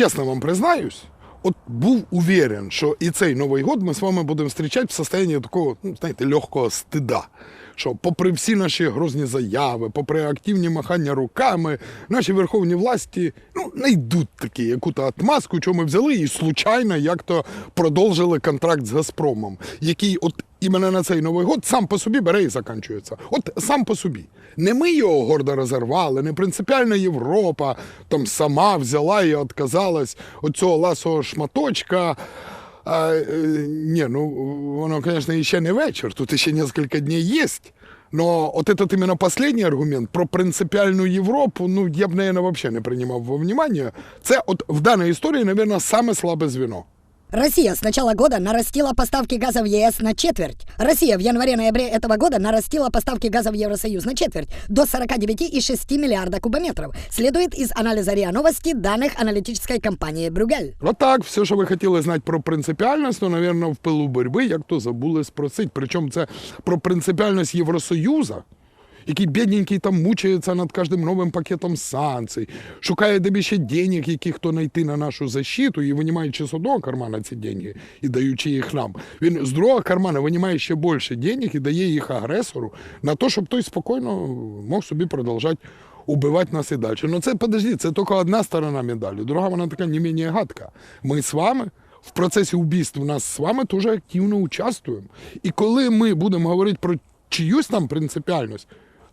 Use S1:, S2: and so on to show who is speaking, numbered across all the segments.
S1: чесно вам признаюсь, от був уверен, що і цей Новий год ми з вами будемо зустрічати в состоянні такого, ну, знаєте, легкого стида. Що попри всі наші грозні заяви, попри активні махання руками, наші верховні власті ну, знайдуть такі яку-то отмазку, що ми взяли і случайно як-то продовжили контракт з Газпромом, який от іменно на цей Новий год сам по собі бере і закінчується. От сам по собі. Не ми його гордо розірвали, не принципіальна Європа там сама взяла і відказалась від цього ласого шматочка. А, не, ну, воно, конечно, ще не вечір, тут ще кілька днів є. Но от этот именно последний аргумент про принципіальну Європу, ну, я б, наверное, вообще не приймав во внимание. Це от в даній історії, наверное, саме слабе звено.
S2: Россия с начала года нарастила поставки газа в ЕС на четверть. Россия в январе-ноябре этого года нарастила поставки газа в Евросоюз на четверть, до 49,6 миллиарда кубометров. Следует из анализа РИА Новости данных аналитической компании «Брюгель».
S1: Ну так, все, що ви хотіли знати про принципіальність, то, напевно, в пилу боротьби, як то забули спросити. Причому це про принципіальність Євросоюзу, Який бідненький там мучається над кожним новим пакетом санкцій, шукає де більше денег, яких то знайти на нашу защиту, і винімаючи з одного кармана ці деньги і даючи їх нам. Він з другого кармана винімає ще більше денег і дає їх агресору на те, щоб той спокійно мог собі продовжати убивати нас і далі. Ну це подожди, це тільки одна сторона медалі, друга вона така не менее гадка. Ми з вами в процесі убійств нас з вами теж активно участвуємо. І коли ми будемо говорити про чиюсь там принципіальність,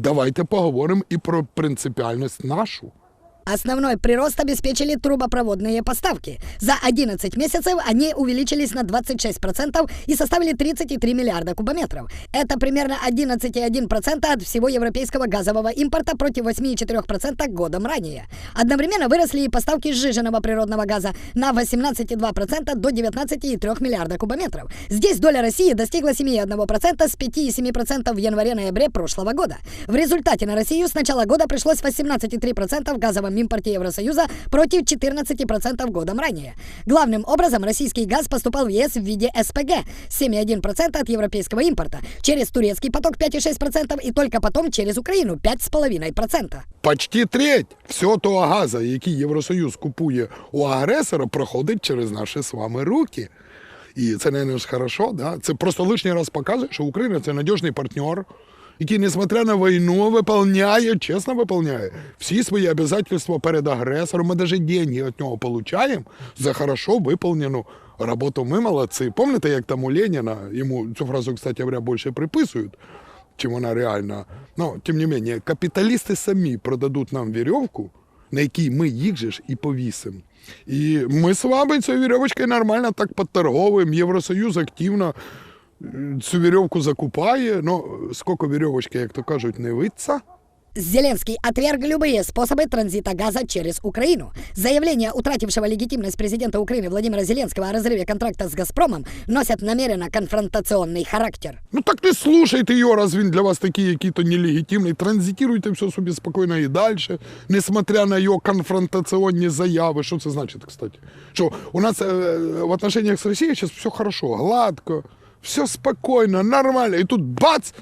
S1: давайте поговоримо і про принципіальність нашу.
S2: Основной прирост обеспечили трубопроводные поставки. За 11 месяцев они увеличились на 26% и составили 33 миллиарда кубометров. Это примерно 11,1% от всего европейского газового импорта против 8,4% годом ранее. Одновременно выросли и поставки сжиженного природного газа на 18,2% до 19,3 миллиарда кубометров. Здесь доля России достигла 7,1% с 5,7% в январе-ноябре прошлого года. В результате на Россию с начала года пришлось 18,3% в газовом импорте Евросоюза против 14% годом ранее. Главным образом российский газ поступал в ЕС в виде СПГ 7,1% от европейского импорта, через турецкий поток 5,6% и только потом через Украину 5,5%.
S1: Почти треть всього того газу, який Євросоюз купує у агресора, проходить через наші з вами руки. І це не ж хорошо, да? це просто лишній раз показує, що Україна це надіжний партнер, який, несмотря на війну, виконує, чесно виконує всі свої обов'язки перед агресором. Ми навіть деньги від нього отримуємо за хорошо виконану роботу. Ми молодці. Пам'ятаєте, як там у Леніна, йому цю фразу, кстати говоря, більше приписують, чим вона реальна. Ну, тим не менше, капіталісти самі продадуть нам вірьовку, на якій ми їх же ж і повісимо. І ми з вами цією вірьовочкою нормально так підторговуємо. Євросоюз активно цю вірьовку закупає. Ну, скільки вірьовочки, як то кажуть, не виться.
S2: Зеленский отверг любые способы транзита газа через Украину. Заявления утратившего легитимность президента Украины Владимира Зеленского о разрыве контракта с «Газпромом» носят намеренно конфронтационный характер.
S1: Ну так не слушайте його, раз він для вас такий, який-то нелегітимний. Транзитируйте все собі спокійно і далі, несмотря на його конфронтаційні заяви. Що це значить, кстати? Що у нас е, в отношениях з Росією зараз все хорошо, гладко, все спокойно, нормально. И тут бац!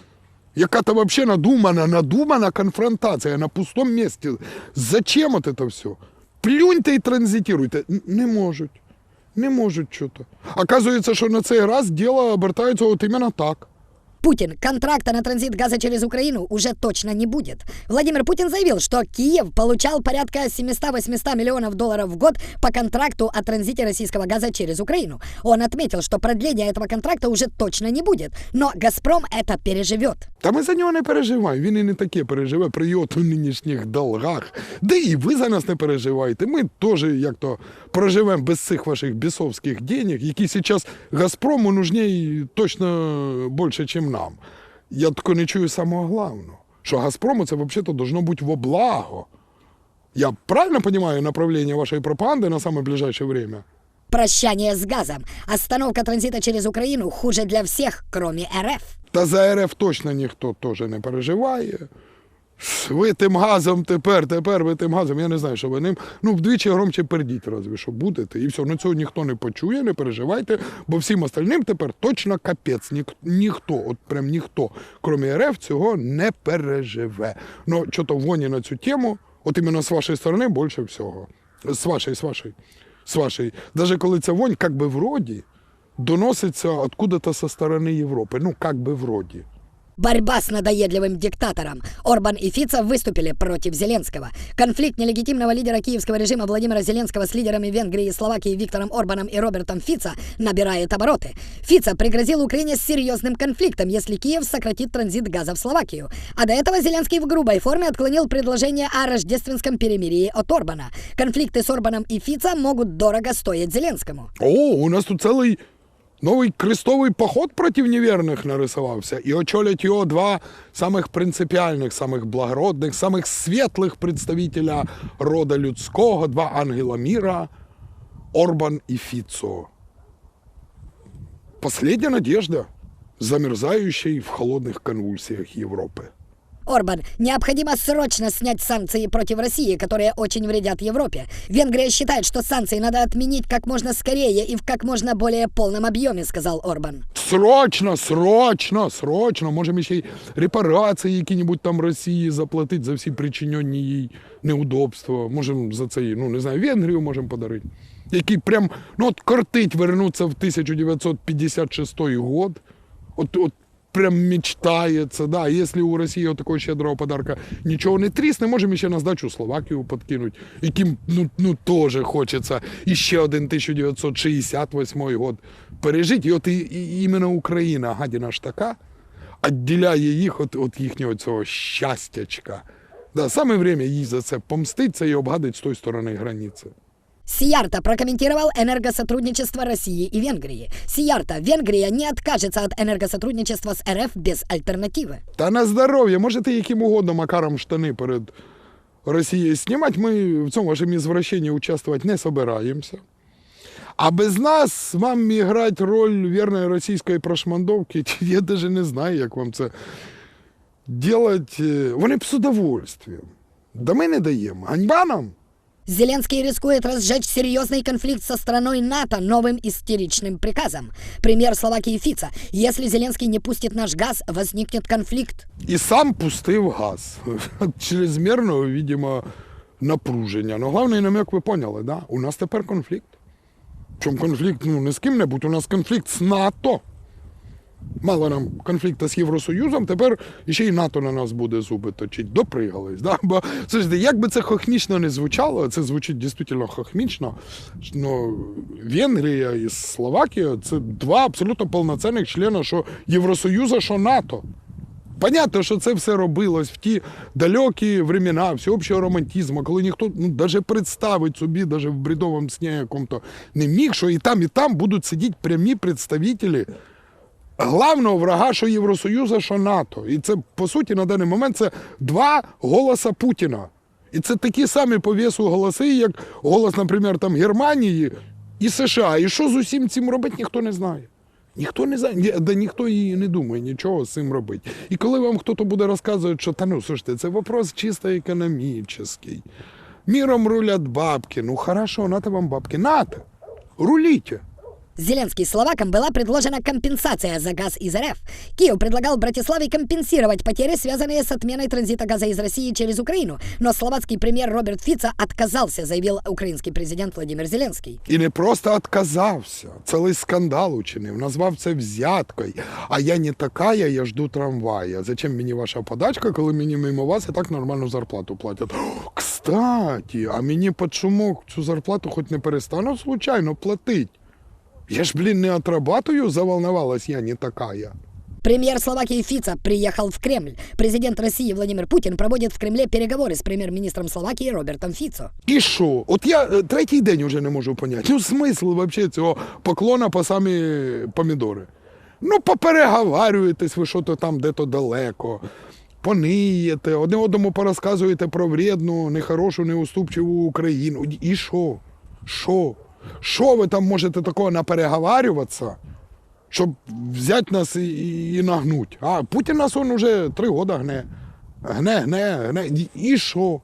S1: Яка-то вообще надумана, надумана конфронтація на пустом місці. Зачем от это все? Плюньте і транзитируйте. Не можуть. Не можуть что-то. Оказується, що на цей раз діло обертається от іменно так.
S2: Путин контракта на транзит газа через Украину уже точно не будет. Владимир Путин заявил, что Киев получал порядка 700-800 миллионов долларов в год по контракту о транзите российского газа через Украину. Он отметил, что продления этого контракта уже точно не будет, но «Газпром» это переживет.
S1: Та ми за нього не переживаємо. Він і не таке переживе при його то нинішніх долгах. Де і ви за нас не переживаєте. Ми теж як то проживемо без цих ваших бісовських денег, які зараз Газпрому нужні точно більше, ніж нам. Я тільки не чую самого головного, що Газпрому це взагалі должно бути во благо. Я правильно розумію направлення вашої пропаганди на ближайше время?
S2: Прощание с газом. Остановка транзита через Украину хуже для всех, кроме РФ.
S1: Та за РФ точно ніхто теж не переживає. Ви тим газом тепер, тепер ви тим газом, я не знаю, що ви ним. Ну, вдвічі громче пердіть, разве що будете. І все, ну цього ніхто не почує, не переживайте, бо всім остальним тепер точно капець. Нік, ніхто, от прям ніхто, крім РФ, цього не переживе. Ну, що то воні на цю тему, от іменно з вашої сторони більше всього. З вашої, з вашої. з вашої, навіть коли ця вонь, як би вроді, доноситься откуда-то со сторони Європи. Ну, як би вроді.
S2: Борьба с надоедливым диктатором. Орбан и Фица выступили против Зеленского. Конфликт нелегитимного лидера киевского режима Владимира Зеленского с лидерами Венгрии и Словакии Виктором Орбаном и Робертом Фица набирает обороты. Фица пригрозил Украине серьезным конфликтом, если Киев сократит транзит газа в Словакию. А до этого Зеленский в грубой форме отклонил предложение о рождественском перемирии от Орбана. Конфликты с Орбаном и Фица могут дорого стоить Зеленскому.
S1: О, у нас тут цілий новий крестовий поход проти невірних нарисувався. І очолять його два самих принципіальних, самих благородних, самих світлих представителя рода людського, два ангела міра Орбан і Фіцо. Последня надежда, замерзающей в холодных конвульсиях Европы.
S2: Орбан, необходимо срочно снять санкции против России, которые очень вредят Европе. Венгрия считает, что санкции надо отменить как можно скорее и в как можно более полном объеме, сказал Орбан.
S1: Срочно, срочно, срочно. Можемо ще й репарації які-небудь там Росії заплатити за всі причинені їй неудобства. Можемо за це, їй, ну не знаю, Венгрію можемо подарити. Який прям, ну от кортить вернуться в 1956 год. От, от прям мечтається, да. Якщо у Росії такого щедрого подарка нічого не трісне, можемо ще на здачу Словакію подкинуть, яким ну, ну теж хочеться іще один 1968 год пережити. І от і, і, іменно Україна, гадіна ж така, відділяє їх від, від їхнього цього щастячка. Да, саме время їй за це помститься і обгадить з тої сторони границі.
S2: Сиярта прокомментировал энергосотрудничество России и Венгрии. Сиярта, Венгрия не откажется от энергосотрудничества с РФ без альтернативы.
S1: Та на здоров'я, можете яким угодно макаром штани перед Росією знімати. Ми в цьому вашому ізвращенні участвувати не собираємося. А без нас вам грати роль вірної російської прошмандовки, я навіть не знаю, як вам це делать. Е, Вони б з удовольствием. Да ми не даємо. Ганьба нам.
S2: Зеленский рискует разжечь серьезный конфликт со страной НАТО новым истеричным приказом. Премьер Словакии Фица. Если Зеленский не пустит наш газ, возникнет конфликт.
S1: І сам пустив газ. От Чрезмірного, видимо, напруження. Ну, головний намек ви поняли, да? У нас тепер конфлікт. Причому конфлікт ну, не з ким-небудь, у нас конфлікт з НАТО. Мало нам конфлікту з Євросоюзом, тепер ще й НАТО на нас буде зуби точить. Допригались. Да? Бо ж як би це хохмічно не звучало, це звучить дійсно хохмічно. Ну, Венгрія і Словакія це два абсолютно повноцінних члени що Євросоюзу, що НАТО. Понятно, що це все робилось в ті далекі времена всеобщого романтизму, коли ніхто ну, навіть представить собі, навіть в бредовому сні якому-то не міг, що і там, і там будуть сидіти прямі представителі главного врага, що Євросоюзу, що НАТО. І це, по суті, на даний момент це два голоса Путіна. І це такі самі по весу голоси, як голос, наприклад, там Германії і США. І що з усім цим робити, ніхто не знає. Ніхто не знає, да ніхто і не думає нічого з цим робити. І коли вам хтось буде розказувати, що та ну слушайте, це вопрос чисто економічний. Міром рулять бабки. Ну хорошо, нате вам бабки. Нате. Руліть.
S2: Зеленский словакам была предложена компенсация за газ из РФ. Киев предлагал Братиславе компенсировать потери, связанные с отменой транзита газа из России через Украину. Но словацкий премьер Роберт Фица отказался, заявил украинский президент Владимир Зеленский.
S1: І не просто отказався, цілий скандал учинив, назвав це взяткою. А я не така, я жду трамвая. Зачем мені ваша подачка, коли мені мимо вас і так нормальну зарплату платять? О, кстати, а мені під шумок цю зарплату хоч не перестану случайно платить. Я ж, блін, не отрабатую, заволновалась я не такая.
S2: Премьер Словакии Фица приехал в Кремль. Президент России Владимир Путин проводит в Кремле переговоры с премьер-министром Словакии Робертом Фицо.
S1: І що? От я е, третій день уже не можу поняти. Ну, смисл вообще цього поклона по самі помідори. Ну, попереговарюєтесь ви що то там де-то далеко, пониєте, одне одному порозказуєте про вредну, нехорошу, неуступчиву Україну. І що? Що? Що ви там можете такого напереговарюватися, щоб взяти нас і, і, нагнуть? А Путін нас он уже три роки гне. Гне, гне, гне. І що?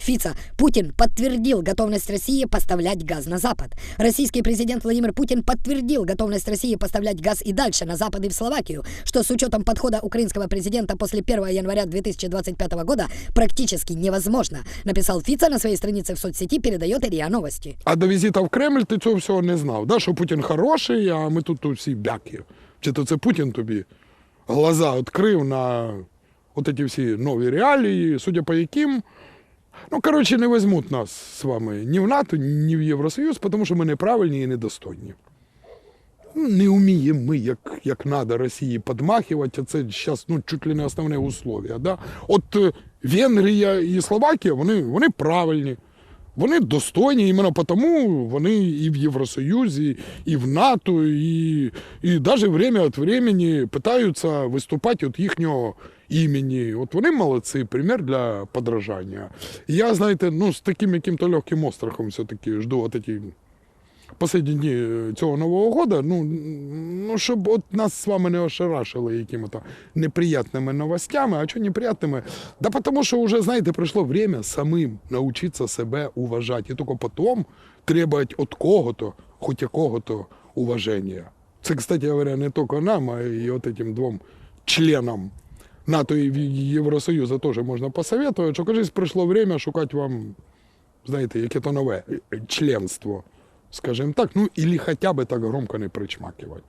S2: Фица, Путин подтвердил готовность России поставлять газ на Запад. Российский президент Владимир Путин подтвердил готовность России поставлять газ и дальше на Запад и в Словакию, что с учетом подхода украинского президента после 1 января 2025 года практически невозможно, написал Фица на своей странице в соцсети, передает РИА Новости.
S1: А до візита в Кремль ти цього всього не знав, да? що Путін хороший, а ми тут, тут всі бяки. Чи то це Путін тобі глаза відкрив на от ці всі нові реалії, судя по яким, ну, коротше, не візьмуть нас з вами ні в НАТО, ні в Євросоюз, тому що ми неправильні і недостойні. Ну, Не вміємо ми, як, як надо Росії підмахувати, а це зараз ну, чуть ли не основне условие. Да? От е, Венгрія і Словакія, вони, вони правильні. Вони достойні, іменно тому вони і в Євросоюзі, і в НАТО, і, і навіть время від времени питаються виступати від їхнього імені. От вони молодці, примір для подражання. Я, знаєте, ну, з таким яким-то легким острахом все-таки жду от ці Последні дні е, цього Нового года, ну, ну щоб от нас з вами не ошарашили якими-то неприятними новостями. А чого неприятними? Да тому що вже, знаєте, прийшло время самим навчитися себе уважати. І тільки потім требувати від кого-то, хоч якого-то уваження. Це, кстати говоря, не тільки нам, а й от этим двом членам НАТО і Євросоюзу теж можна посоветувати, що, кажись, прийшло время шукати вам, знаєте, яке-то нове е, членство скажем так, ну или хотя бы так громко не причмакивать.